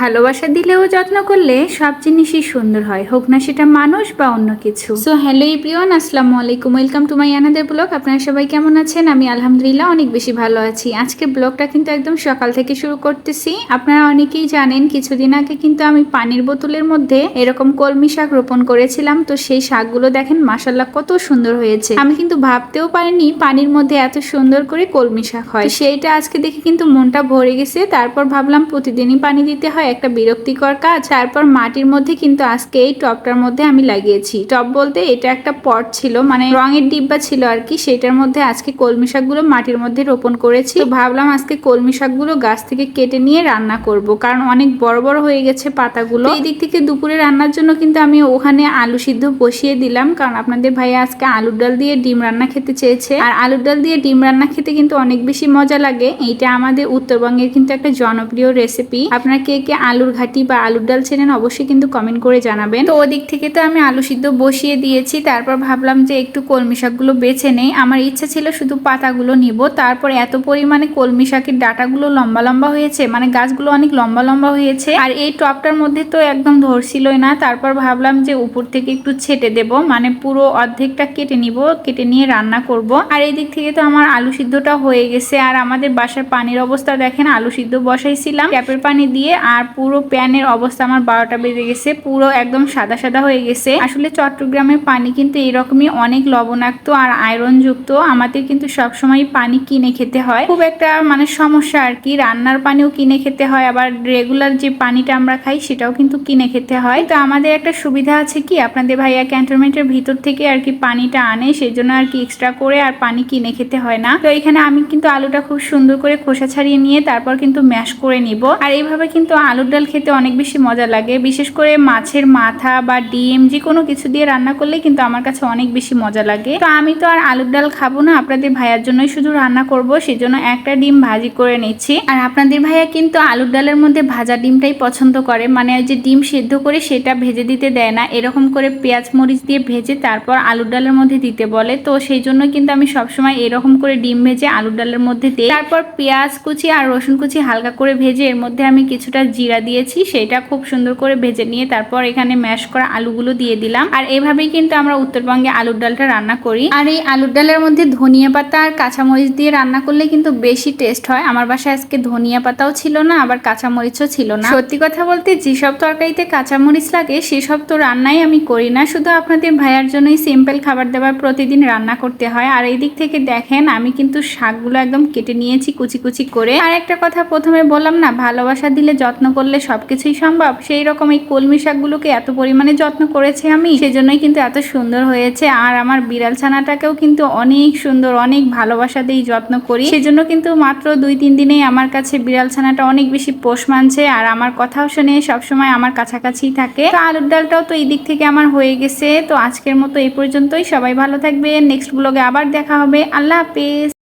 ভালোবাসা দিলেও যত্ন করলে সব জিনিসই সুন্দর হয়। হোক না সেটা মানুষ বা অন্য কিছু। সো হ্যালো ইব্রিওয়ান আসসালামু আলাইকুম। ওয়েলকাম টু মাই আনাদের ব্লগ আপনারা সবাই কেমন আছেন? আমি আলহামদুলিল্লাহ অনেক বেশি ভালো আছি। আজকে ব্লগটা কিন্তু একদম সকাল থেকে শুরু করতেছি। আপনারা অনেকেই জানেন, কিছুদিন আগে কিন্তু আমি পানির বোতলের মধ্যে এরকম কলমি শাক রোপণ করেছিলাম। তো সেই শাকগুলো দেখেন মাসাল্লাহ কত সুন্দর হয়েছে। আমি কিন্তু ভাবতেও পারিনি পানির মধ্যে এত সুন্দর করে কলমি শাক হয়। সেইটা আজকে দেখে কিন্তু মনটা ভরে গেছে। তারপর ভাবলাম প্রতিদিনই পানি দিতে হয়। একটা বিরক্তিকর কাজ, তারপর মাটির মধ্যে কিন্তু আজকে এই টবটার মধ্যে আমি লাগিয়েছি। টব বলতে এটা একটা পট ছিল মানে রঙের ডিব্বা ছিল আর কি, সেটার মধ্যে আজকে কলমি শাকগুলো মাটির মধ্যে রোপণ করেছি। তো ভাবলাম আজকে কলমি শাকগুলো গাছ থেকে কেটে নিয়ে রান্না করব, কারণ অনেক বড় বড় হয়ে গেছে পাতাগুলো। এই দিক থেকে দুপুরে রান্নার জন্য কিন্তু আমি ওখানে আলু সিদ্ধ বসিয়ে দিলাম, কারণ আপনাদের ভাইয়া আজকে আলুর ডাল দিয়ে ডিম রান্না খেতে চেয়েছে। আর আলুর ডাল দিয়ে ডিম রান্না খেতে কিন্তু অনেক বেশি মজা লাগে। এইটা আমাদের উত্তরবঙ্গের কিন্তু একটা জনপ্রিয় রেসিপি আপনারা কে কে আলুর ঘাটি বা আলুর ডাল চেনেন অবশ্যই কিন্তু কমেন্ট করে জানাবেন। তো ওদিক থেকে তো আমি আলু সিদ্ধ বসিয়ে দিয়েছি, তারপর ভাবলাম যে একটু কলমি শাকগুলো বেছে নেই। আমার ইচ্ছা ছিল শুধু পাতাগুলো নিব, তারপর এত পরিমাণে কলমি শাকের ডাটাগুলো লম্বা লম্বা হয়েছে মানে গাছগুলো অনেক লম্বা লম্বা হয়েছে, আর এই টপটার মধ্যে তো একদম ধরছিলই না, তারপর ভাবলাম যে উপর থেকে একটু ছেটে দেব মানে পুরো অর্ধেকটা কেটে নিব, কেটে নিয়ে রান্না করব। আর এই দিক থেকে তো আমার আলু সিদ্ধটা হয়ে গেছে, আর আমাদের বাসার পানির অবস্থা দেখেন, আলু সিদ্ধ বসাইছিলাম, ট্যাপের পানি দিয়ে আর পুরো প্যানের অবস্থা আমার বারোটা বেজে গেছে, পুরো একদম সাদা সাদা হয়ে গেছে। আসলে চট্টগ্রামের পানি কিন্তু এরকমই অনেক লবণাক্ত আর আয়রন যুক্ত আমাদের কিন্তু সবসময় পানি কিনে খেতে হয়। খুব একটা মানে সমস্যা আর কি, রান্নার পানিও কিনে খেতে হয়, আবার রেগুলার যে পানিটা আমরা খাই সেটাও কিন্তু কিনে খেতে হয়। তো আমাদের একটা সুবিধা আছে কি, আপনাদের ভাইয়া ক্যান্টনমেন্টের ভিতর থেকে আর কি পানিটা আনে সেই জন্য আর কি এক্সট্রা করে আর পানি কিনে খেতে হয় না। তো এখানে আমি কিন্তু আলুটা খুব সুন্দর করে খোসা ছাড়িয়ে নিয়ে তারপর কিন্তু ম্যাশ করে নিব। আর এইভাবে কিন্তু আলুর ডাল খেতে অনেক বেশি মজা লাগে। বিশেষ করে মাছের মাথা বা ডিম যে কোনো কিছু দিয়ে রান্না করলে কিন্তু আমার কাছে অনেক বেশি মজা লাগে। তো আমি তো আর আলুর ডাল খাব না, আপনাদের ভাইয়ার জন্যই শুধু রান্না করব, সেজন্য একটা ডিম ভাজি করে নিচ্ছি। আর আপনাদের ভাইয়া কিন্তু আলুর ডালের মধ্যে ভাজা ডিমটাই পছন্দ করে মানে ওই যে ডিম সেদ্ধ করে সেটা ভেজে দিতে দেয় না, এরকম করে পেঁয়াজ মরিচ দিয়ে ভেজে তারপর আলুর ডালের মধ্যে দিতে বলে। তো সেই জন্য কিন্তু আমি সবসময় এরকম করে ডিম ভেজে আলুর ডালের মধ্যে দিই। তারপর পেঁয়াজ কুচি আর রসুন কুচি হালকা করে ভেজে এর মধ্যে আমি কিছুটা জিরা দিয়েছি, সেটা খুব সুন্দর করে ভেজে নিয়ে তারপর এখানে ম্যাশ করা আলুগুলো দিয়ে দিলাম। আর এভাবেই কিন্তু আমরা উত্তরবঙ্গে আলুর ডালটা রান্না করি। আর এই আলুর ডালের মধ্যে ধনিয়া পাতা আর কাঁচামরিচ দিয়ে রান্না করলে কিন্তু বেশি টেস্ট হয়। আমার বাসায় আজকে ধনিয়া পাতাও ছিল না, আবার কাঁচামরিচও ছিল না। সত্যি কথা বলতে যেসব তরকারিতে কাঁচামরিচ লাগে, সেসব তো রান্নাই আমি করি না। শুধু আপনাদের ভাইয়ার জন্যই সিম্পল খাবার দাবার প্রতিদিন রান্না করতে হয়। আর এই দিক থেকে দেখেন, আমি কিন্তু শাকগুলো একদম কেটে নিয়েছি কুচি কুচি করে। আর একটা কথা প্রথমে বললাম না, ভালোবাসা দিলে যত্ন করলে সবকিছুই সম্ভব। সেই রকম এই কলমি শাকগুলোকে এত পরিমাণে যত্ন করেছি আমি, সেজন্যই কিন্তু এত সুন্দর হয়েছে। আর আমার বিড়াল ছানাটাকেও কিন্তু অনেক সুন্দর, অনেক ভালোবাসা দিয়ে যত্ন করি। সেজন্য কিন্তু মাত্র দুই তিন দিনেই আমার কাছে বিড়াল ছানাটা অনেক বেশি পোষ মানছে। আর আমার কথাও শুনে সবসময় আমার কাছাকাছি থাকে। তো আলুর ডালটাও তো এই দিক থেকে আমার হয়ে গেছে। তো আজকের মতো এই পর্যন্তই। সবাই ভালো থাকবে নেক্সট ব্লগে আবার দেখা হবে। আল্লাহ হাফেজ।